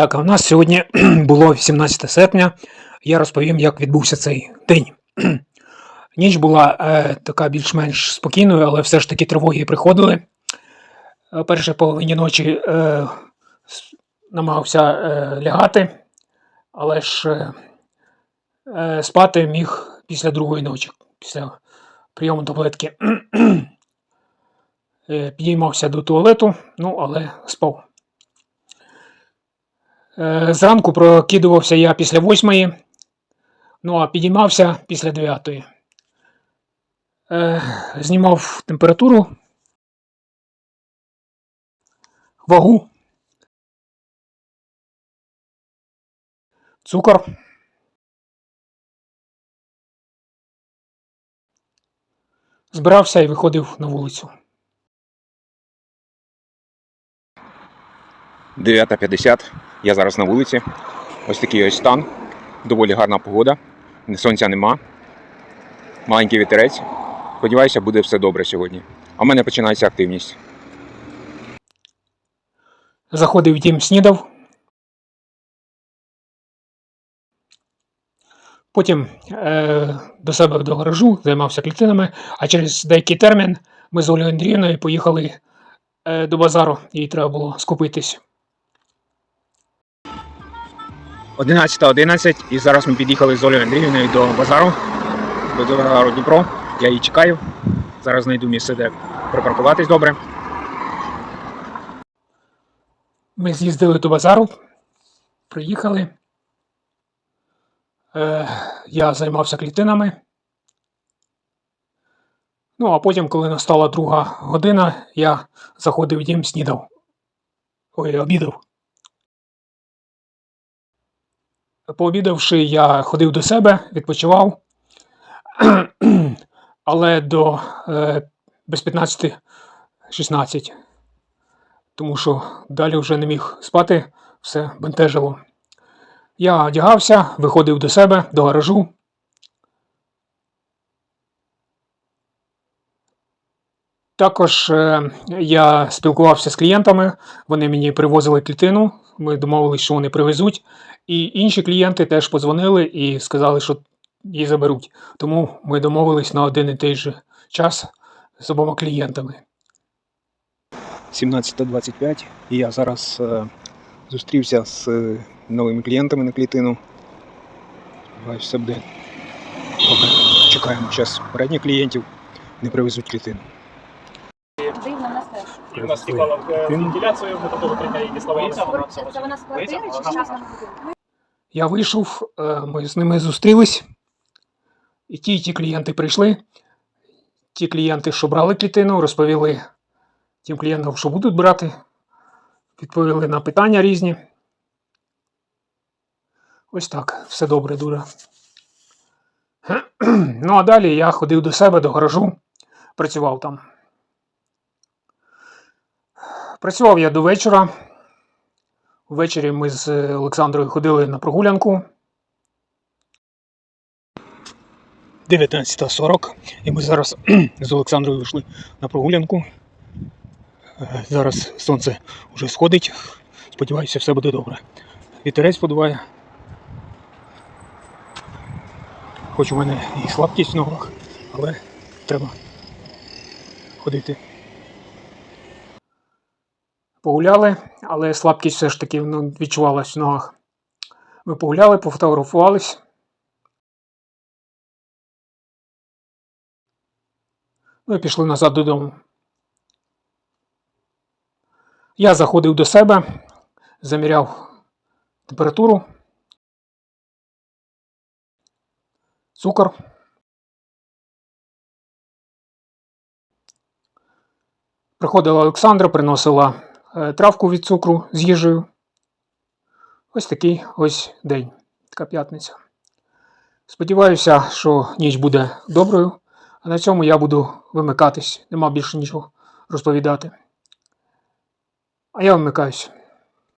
Так, у нас сьогодні було 18 серпня. Я розповім, як відбувся цей день. Ніч була е, така більш-менш спокійною, але все ж таки тривоги приходили. Е, першій половині ночі е, намагався е, лягати, але ж е, е, спати міг після другої ночі, після прийому таблетки. Е, Підіймався до туалету, ну, але спав. Е, Зранку прокидувався я після восьмої, ну а підіймався після дев'ятої. Е, Знімав температуру, вагу, цукор. Збирався і виходив на вулицю. 9.50. Я зараз на вулиці. Ось такий ось стан. Доволі гарна погода. Сонця нема. Маленький вітерець. Сподіваюся, буде все добре сьогодні. А в мене починається активність. Заходив дім, снідав. Потім е, до себе до гаражу займався клітинами, а через деякий термін ми з Олею Андріївною поїхали е, до базару, їй треба було скупитись. 11.11 і зараз ми під'їхали з Олею Андріївною до базару. До базару Дніпро. Я її чекаю. Зараз знайду місце, де припаркуватись добре. Ми з'їздили до базару, приїхали. Е, я займався клітинами. Ну, а потім, коли настала друга година, я заходив в дім, снідав. Ой, обідав. Пообідавши, я ходив до себе, відпочивав. Але до е, без 15-16 тому що далі вже не міг спати, все бентежило. Я одягався, виходив до себе, до гаражу. Також е, я спілкувався з клієнтами, вони мені привозили клітину, ми домовилися, що вони привезуть. І інші клієнти теж подзвонили і сказали, що її заберуть. Тому ми домовились на один і той же час з обома клієнтами. 17.25 і я зараз е, зустрівся з е, новими клієнтами на клітину. Сподіваюсь, все буде добре. Чекаємо зараз передніх клієнтів, не привезуть клітину. В. І в нас тікала вентиляцію, ми до прийняли її дісловалися. Це, це вона з квартири чи будинку? Я вийшов, е, ми з ними зустрілись. І ті, і ті клієнти прийшли. Ті клієнти, що брали клітину, розповіли тим клієнтам, що будуть брати, відповіли на питання різні. Ось так, все добре дуже. Ну, а далі я ходив до себе, до гаражу, працював там. Працював я до вечора. Ввечері ми з Олександрою ходили на прогулянку. 19.40. І ми зараз з Олександрою вийшли на прогулянку. Е, Зараз сонце вже сходить. Сподіваюся, все буде добре. Вітерець подуває. Хоч у мене і слабкість в ногах, але треба ходити. Погуляли, але слабкість все ж таки ну, відчувалась в ногах. Ми погуляли, пофотографувались. Ну і пішли назад додому. Я заходив до себе, заміряв температуру, цукор. Приходила Олександра, приносила травку від цукру з їжею. Ось такий ось день, така п'ятниця. Сподіваюся, що ніч буде доброю, а на цьому я буду вимикатись. Нема більше нічого розповідати. А я вимикаюсь.